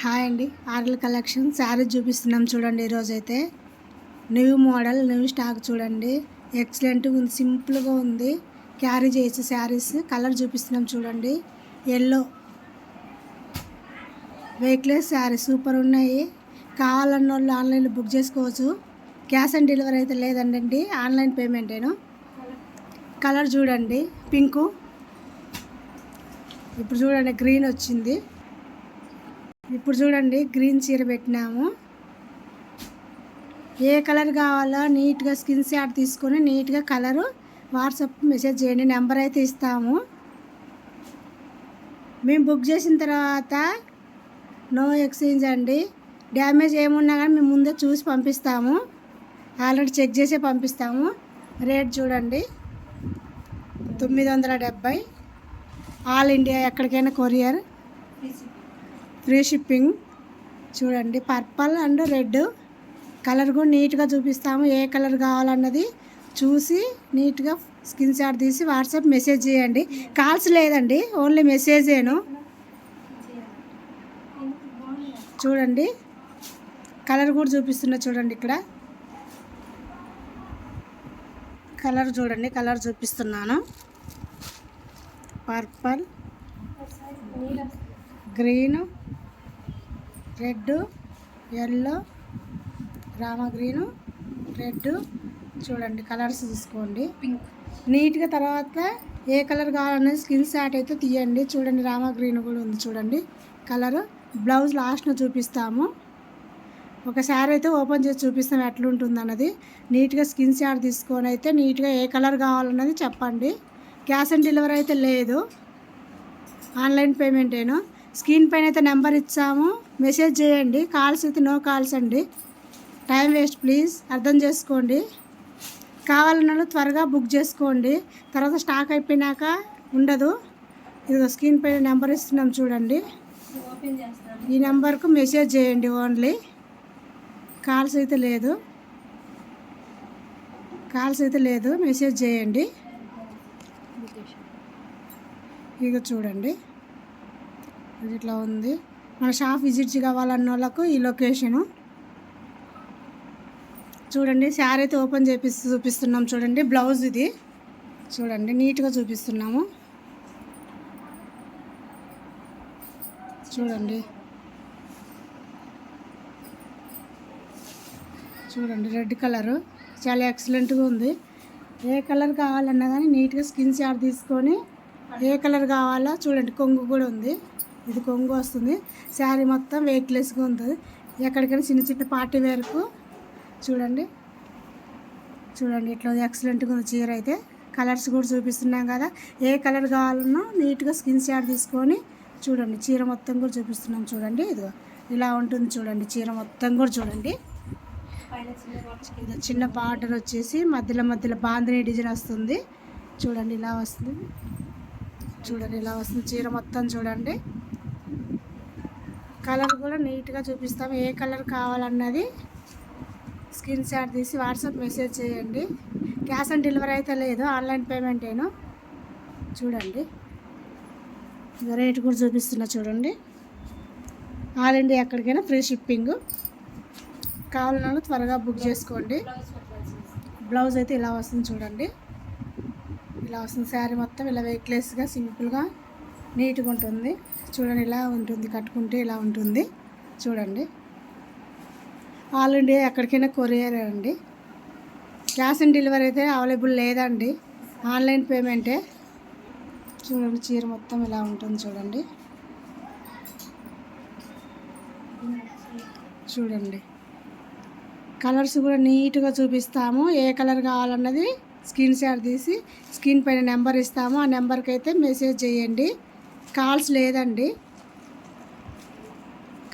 Hi అండి. RL collection sari చూపిస్తున్నాం చూడండి ఈరోజు అయితే న్యూ మోడల్ న్యూ స్టాక్ చూడండి. ఎక్సలెంట్గా ఉంది సింపుల్గా ఉంది. క్యారీ చేసే శారీస్. కలర్ చూపిస్తున్నాం చూడండి. ఎల్లో వెయిట్లెస్ శారీ సూపర్ ఉన్నాయి. కావాలన్న వాళ్ళు ఆన్లైన్లో బుక్ చేసుకోవచ్చు. క్యాష్ ఆన్ డెలివరీ అయితే లేదండి ఆన్లైన్ పేమెంటేను కలర్ చూడండి. పింకు ఇప్పుడు చూడండి గ్రీన్ వచ్చింది. ఇప్పుడు చూడండి గ్రీన్ చీర పెట్టినాము. ఏ కలర్ కావాలో నీట్గా స్కిన్ షాట్ తీసుకొని నీట్గా కలరు వాట్సాప్ మెసేజ్ చేయండి నెంబర్ అయితే ఇస్తాము. మేము బుక్ చేసిన తర్వాత నో ఎక్స్చేంజ్ అండి. డ్యామేజ్ ఏమున్నా కానీ మేము ముందే చూసి పంపిస్తాము. ఆల్రెడీ చెక్ చేసే పంపిస్తాము. రేట్ చూడండి తొమ్మిది వందల డెబ్భై ఆల్ ఇండియా ఎక్కడికైనా కొరియర్. Free shipping. చూడండి పర్పల్ అండ్ రెడ్. కలర్ కూడా నీట్గా చూపిస్తాము ఏ కలర్ కావాలన్నది చూసి నీట్గా స్క్రీన్ షాట్ తీసి వాట్సాప్ మెసేజ్ చేయండి. కాల్స్ లేదండి ఓన్లీ మెసేజేను చూడండి కలర్ కూడా చూపిస్తున్నా చూడండి ఇక్కడ. కలర్ చూడండి కలర్ చూపిస్తున్నాను. పర్పల్ గ్రీన్ రెడ్ ఎల్లో రామ గ్రీను రెడ్ చూడండి కలర్స్ తీసుకోండి పింక్. నీట్గా తర్వాత ఏ కలర్ కావాలనేది స్కిన్ షాట్ అయితే తీయండి. చూడండి రామ గ్రీన్ కూడా ఉంది చూడండి. కలర్ బ్లౌజ్ లాస్ట్ను చూపిస్తాము. ఒక శారీ అయితే ఓపెన్ చేసి చూపిస్తాం ఎట్లుంటుంది అన్నది. నీట్గా స్కిన్ షాట్ తీసుకొని అయితే నీట్గా ఏ కలర్ కావాలన్నది చెప్పండి. క్యాష్ ఆన్ డెలివరీ అయితే లేదు. ఆన్లైన్ పేమెంటేను? స్క్రీన్ పైన అయితే నెంబర్ ఇచ్చాము. మెసేజ్ చేయండి. కాల్స్ అయితే నో కాల్స్ అండి. Time waste please. అర్థం చేసుకోండి. కావాలన్న త్వరగా బుక్ చేసుకోండి. తర్వాత స్టాక్ అయిపోయినాక ఉండదు. ఇదిగో స్క్రీన్ పైన నెంబర్ ఇస్తున్నాం చూడండి. ఈ నెంబర్కు మెసేజ్ చేయండి ఓన్లీ. కాల్స్ అయితే లేదు. కాల్స్ అయితే లేదు. మెసేజ్ చేయండి. ఇక చూడండి. ఇది ఇట్లా ఉంది. మన షాప్ విజిట్ కావాలన్న వాళ్ళకు ఈ లొకేషను. చూడండి శారీ అయితే ఓపెన్ చేపిస్తూ చూపిస్తున్నాం చూడండి బ్లౌజ్ ఇది. చూడండి నీట్గా చూపిస్తున్నాము. చూడండి. చూడండి రెడ్ కలరు. చాలా ఎక్సలెంట్గా ఉంది. ఏ కలర్ కావాలన్నా కానీ నీట్గా స్కిన్ షాట్ తీసుకొని ఏ కలర్ కావాలా చూడండి కొంగు కూడా ఉంది. ఇది కొంగు వస్తుంది. శారీ మొత్తం వెయిట్లెస్గా ఉంటుంది. ఎక్కడికైనా చిన్న చిన్న పార్టీ వేరకు చూడండి. చూడండి ఇట్లా ఎక్సలెంట్గా ఉంది చీర అయితే. కలర్స్ కూడా చూపిస్తున్నాం కదా. ఏ కలర్ కావాలన్నా నీట్గా స్కిన్ షాట్ తీసుకొని చూడండి. చీర మొత్తం కూడా చూపిస్తున్నాం చూడండి. ఇదిగో ఇలా ఉంటుంది చూడండి. చీర మొత్తం కూడా చూడండి. చిన్న బార్డర్ వచ్చేసి మధ్యలో మధ్యలో బాందిని డిజైన్ వస్తుంది. చూడండి ఇలా వస్తుంది. చూడండి ఇలా వస్తుంది. చీర మొత్తం చూడండి. కలర్ కూడా నీట్గా చూపిస్తాం. ఏ కలర్ కావాలన్నది స్క్రీన్ షాట్ తీసి వాట్సాప్ మెసేజ్ చేయండి. క్యాష్ ఆన్ డెలివరీ అయితే లేదు ఆన్లైన్ పేమెంటేను చూడండి. ఇక రేట్ కూడా చూపిస్తున్నా చూడండి. ఆల్ ఇండియా ఎక్కడికైనా ఫ్రీ షిప్పింగ్. కావాలన్నా త్వరగా బుక్ చేసుకోండి. బ్లౌజ్ అయితే ఇలా వస్తుంది చూడండి. ఇలా వస్తుంది శారీ మొత్తం ఇలా వెయిట్లెస్గా సింపుల్గా. నీట్గా ఉంటుంది. చూడండి ఇలా ఉంటుంది. కట్టుకుంటే ఇలా ఉంటుంది. చూడండి. ఆల్ ఇండియా ఎక్కడికైనా కొరియర్ అండి. క్యాష్ ఆన్ డెలివరీ అయితే అవైలబుల్ లేదండి. ఆన్లైన్ పేమెంటే. చూడండి చీర మొత్తం ఇలా ఉంటుంది చూడండి. చూడండి. కలర్స్ కూడా నీట్గా చూపిస్తాము. ఏ కలర్ కావాలన్నది స్క్రీన్ షాట్ తీసి స్క్రీన్ పైన నెంబర్ ఇస్తాము. ఆ నెంబర్కి అయితే మెసేజ్ చేయండి. కాల్స్ లేదండి.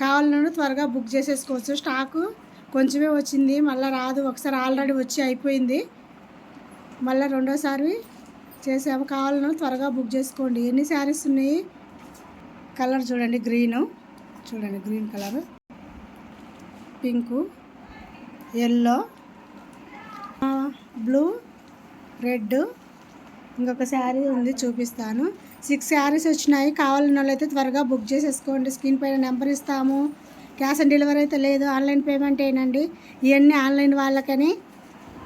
కావాలను త్వరగా బుక్ చేసేసుకోవచ్చు. స్టాకు కొంచెమే వచ్చింది. మళ్ళీ రాదు. ఒకసారి ఆల్రెడీ వచ్చి అయిపోయింది. మళ్ళీ రెండోసారి చేసాము. కావాలను త్వరగా బుక్ చేసుకోండి. ఎన్ని శారీస్ ఉన్నాయి? కలర్ చూడండి. గ్రీను. చూడండి. Green colour. Pink. Yellow. Blue. Red ఇంకొక శారీ ఉంది. చూపిస్తాను. సిక్స్ శారీస్ వచ్చినాయి. కావాలన్న వాళ్ళు అయితే త్వరగా బుక్ చేసేసుకోండి. స్క్రీన్ పైన నెంబర్ ఇస్తాము. క్యాష్ ఆన్ డెలివరీ అయితే లేదు. ఆన్లైన్ పేమెంట్ ఏనండి. ఇవన్నీ ఆన్లైన్ వాళ్ళకని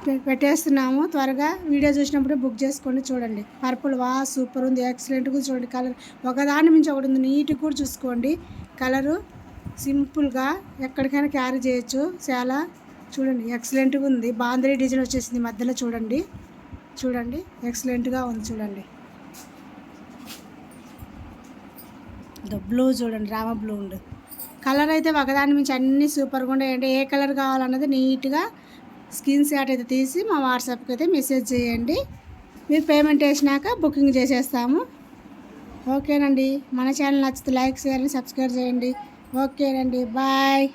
పె- పెట్టేస్తున్నాము. త్వరగా వీడియో చూసినప్పుడు బుక్ చేసుకోండి. చూడండి. పర్పుల్ వా సూపర్ ఉంది. ఎక్సలెంట్గా చూడండి. కలర్ ఒకదాని మించి ఒకటి ఉంది. నీట్గా కూడా చూసుకోండి. కలరు సింపుల్గా ఎక్కడికైనా క్యారీ చేయొచ్చు. చాలా చూడండి. ఎక్సలెంట్గా ఉంది. బాంద్రీ డిజైన్ వచ్చేసింది మధ్యలో చూడండి. చూడండి. ఎక్సలెంట్గా ఉంది. చూడండి. బ్లూ చూడండి రామ బ్లూ ఉంది కలర్ అయితే ఒకదాని మించి అన్నీ సూపర్గా ఉండే అంటే ఏ కలర్ కావాలన్నది నీట్గా స్క్రీన్ షాట్ అయితే తీసి మా వాట్సాప్కి అయితే మెసేజ్ చేయండి. మీరు పేమెంట్ వేసినాక బుకింగ్ చేసేస్తాము. ఓకేనండి మన ఛానల్ నచ్చితే లైక్ షేర్ సబ్స్క్రైబ్ చేయండి. ఓకేనండి బాయ్